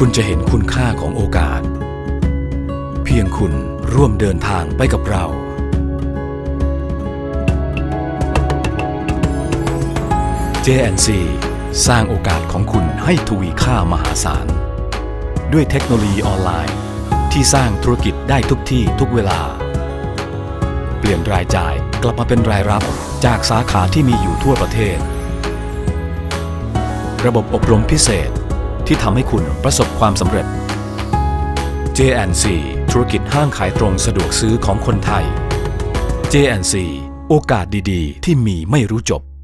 คุณจะเห็นคุณค่าของโอกาส เพียงคุณร่วมเดินทางไปกับเรา JNC สร้างโอกาสของคุณให้ทวีค่ามหาศาล ด้วยเทคโนโลยีออนไลน์ ที่สร้างธุรกิจได้ทุกที่ทุกเวลา เปลี่ยนรายจ่ายกลับมาเป็นรายรับจากสาขาที่มีอยู่ทั่วประเทศ ระบบอบรมพิเศษ ที่ทำให้คุณประสบความสำเร็จ JNC ธุรกิจห้างขายตรงสะดวกซื้อของคนไทย JNC โอกาสดีๆ ที่มีไม่รู้จบ